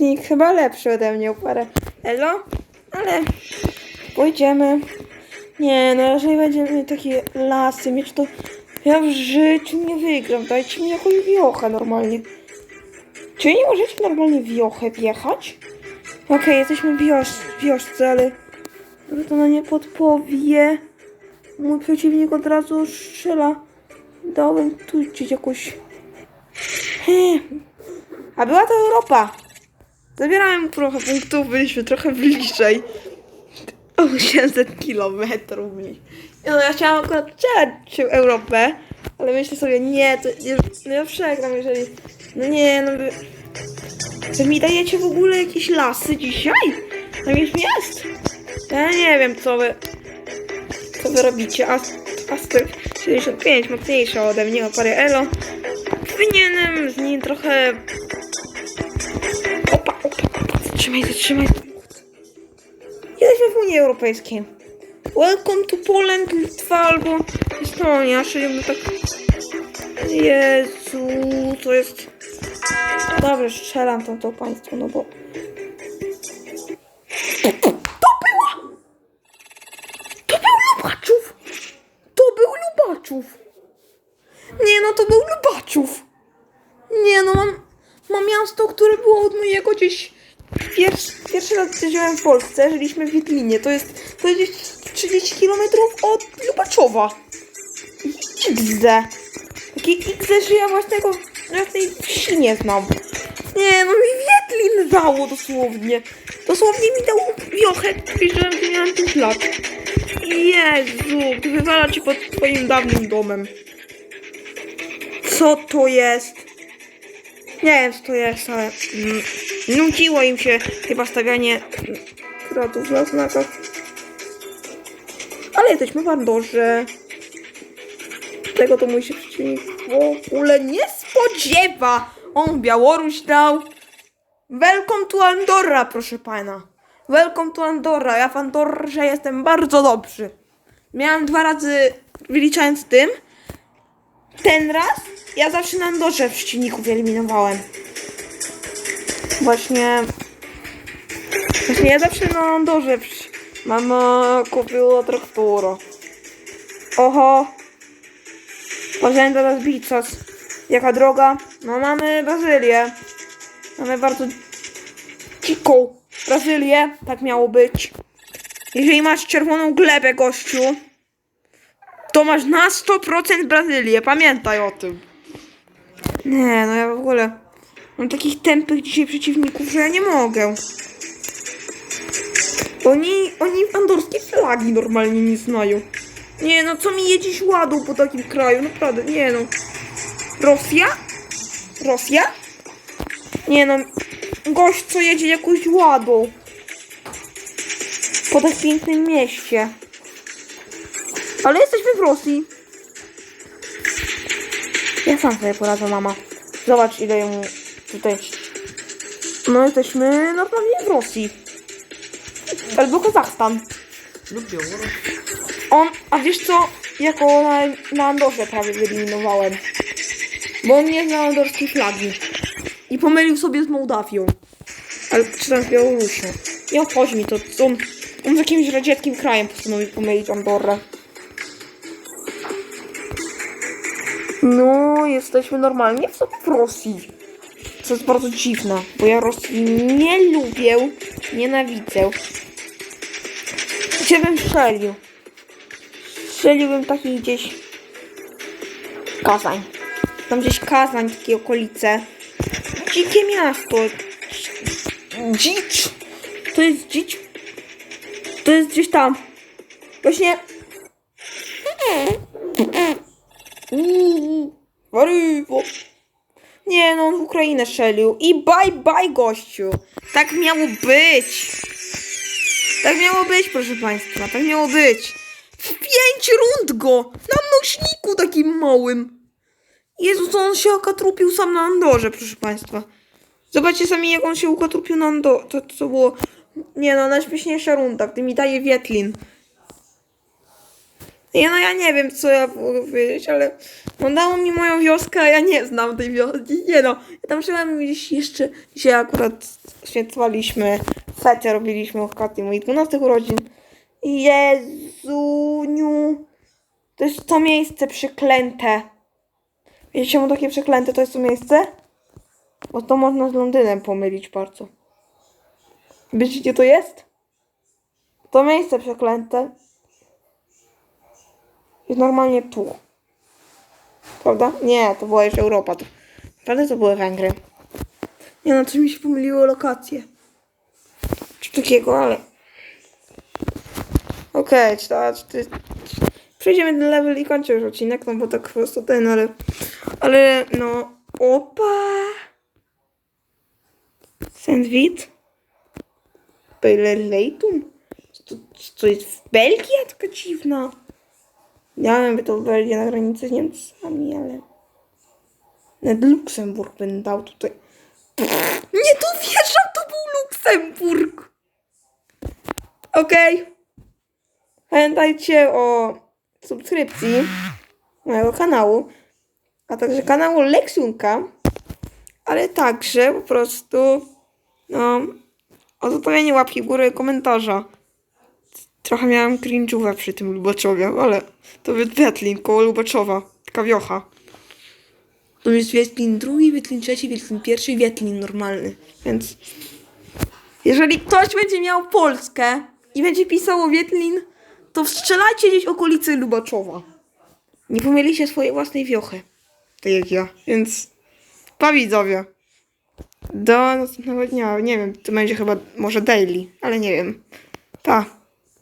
nikt chyba lepszy ode mnie parę elo, ale pójdziemy. Nie, no jeżeli będziemy takie lasy mieć, to ja w życiu nie wygram. Dajcie mi jakąś wiochę normalnie. Czy nie możecie normalnie wiochę wjechać? Okej, jesteśmy w wios wiosce, ale to na nie podpowie. Mój przeciwnik od razu strzela. Dałem tu gdzieś jakoś... A była to Europa. Zabierałem trochę punktów, byliśmy trochę bliżej. 800 kilometrów. No ja chciałam akurat przegrać Europę, ale myślę sobie, nie, to no ja przegram, jeżeli... No nie, no. Wy mi dajecie w ogóle jakieś lasy dzisiaj? Tam już jest? Ja nie wiem, co wy... Co wy robicie? Ast Aster 65, mocniejsza ode mnie, o parę elo. Powinienem z nim trochę... Opa, opa, zatrzymaj, zatrzymaj. Jesteśmy w Unii Europejskiej. Welcome to Poland, Litwa albo Estonia, czyli my tak... Jezu, to jest... Dobrze, strzelam to, to państwo, no bo... To była... To był Lubaczów! To był Lubaczów! Nie no, to był Lubaczów! Nie no, mam, mam miasto, które było od mojego gdzieś... Pierwszy, pierwszy raz gdy żyłem w Polsce, żyliśmy w Witlinie. To jest, to jest gdzieś 30 km od Lubaczowa. XD. Takie XD, że ja własnego, własnej wsi nie znam. Nie, no mi Wietlin dało dosłownie. Dosłownie mi dało wiochę, żyłem, gdy miałem 5 lat. Jezu, wywala cię pod twoim dawnym domem. Co to jest? Nie wiem, co to jest, ale mm, nudziło im się chyba stawianie kratów na znakach. Ale jesteśmy w Andorze. Tego to mój się przeciwnik w ogóle nie spodziewa. On Białoruś dał. Welcome to Andorra, proszę pana. Welcome to Andorra. Ja w Andorze jestem bardzo dobry. Miałem dwa razy, wyliczając tym, ten raz ja zawsze na Andorze przeciwników eliminowałem. Właśnie. Właśnie ja zawsze na Andorze. Mama kupiła traktora. Oho. Powiedziałem teraz Bicos. Jaka droga? No mamy Brazylię. Mamy bardzo dziką Brazylię. Tak miało być. Jeżeli masz czerwoną glebę, gościu, to masz na 100% Brazylię. Pamiętaj o tym. Nie, no ja w ogóle mam takich tępych dzisiaj przeciwników, że ja nie mogę. Oni, oni andorskie flagi normalnie nie znają. Nie no, co mi jedziesz ładą po takim kraju? Naprawdę, nie no. Rosja? Rosja? Nie no, gość co jedzie jakąś ładą. Po tak pięknym mieście. Ale jesteśmy w Rosji. Ja sam sobie poradzę, mama. Zobacz, ile mu tutaj. No, jesteśmy normalnie w Rosji. Albo Kazachstan. Lub Białoruś. On, a wiesz co? Jako na, na Andorze prawie wyeliminowałem. Bo on nie znał andorskiej flagi. I pomylił sobie z Mołdawią. Ale czy tam z Białorusią. Nie obchodzi mi to. On, on z jakimś radzieckim krajem postanowił pomylić Andorrę. No, jesteśmy normalnie w, Rosji. Co jest bardzo dziwne, bo ja Rosji nie lubię, nienawidzę. Gdzie bym strzelił? Strzeliłbym taki gdzieś... Kazań. Tam gdzieś Kazań, takie okolice. Dzikie miasto. Dzicz. To jest dzicz. To jest gdzieś tam. Właśnie... Warywo. Nie, no on w Ukrainę strzelił. I bye bye, gościu. Tak miało być. Tak miało być, proszę państwa. Tak miało być. W pięć rund go. Na nośniku takim małym. Jezu, co on się okatrupił sam na Andorze, proszę państwa. Zobaczcie sami, jak on się ukatrupił na Andorze. To, to było... Nie no, najśmieszniejsza runda, gdy mi daje Wietlin. Ja, no ja nie wiem, co ja mogę powiedzieć, ale no dało mi moją wioskę, a ja nie znam tej wioski. Nie no, ja tam żyłem gdzieś jeszcze, dzisiaj akurat świętowaliśmy, fetę robiliśmy okazję moich 12 urodzin. Jezuniu, to jest to miejsce przeklęte. Wiecie czemu takie przeklęte to jest to miejsce? Bo to można z Londynem pomylić bardzo. Wiecie gdzie to jest? To miejsce przeklęte jest normalnie tu. Prawda? Nie, to była jeszcze Europa. To, naprawdę to były Węgry. Nie no, coś mi się pomyliło lokacje. Czy takiego, ale... Okej, okay, czy ty... Przejdziemy do level i kończę już odcinek, no bo tak po prostu ten, ale... Ale, no... Opa! Sandwich? Leitum? Co to, co to jest w Belgii? Taka dziwna. Ja to Belgia na granicy z Niemcami, ale... Nawet Luksemburg bym dał tutaj. Nie to wierzę, to był Luksemburg! Okej. Pamiętajcie o subskrypcji mojego kanału, a także kanału Leksiunka, ale także po prostu no, o zostawienie łapki w górę komentarza. Trochę miałem cringe'ówę przy tym Lubaczowie, ale to jest Wietlin koło Lubaczowa, taka wiocha. To jest Wietlin drugi, Wietlin trzeci, Wietlin pierwszy, Wietlin normalny, więc jeżeli ktoś będzie miał Polskę i będzie pisał o Wietlin, to strzelajcie gdzieś okolicy Lubaczowa. Nie pomylicie swojej własnej wiochy, tak jak ja, więc pa widzowie. Do następnego dnia, nie wiem, to będzie chyba może daily, ale nie wiem. Pa.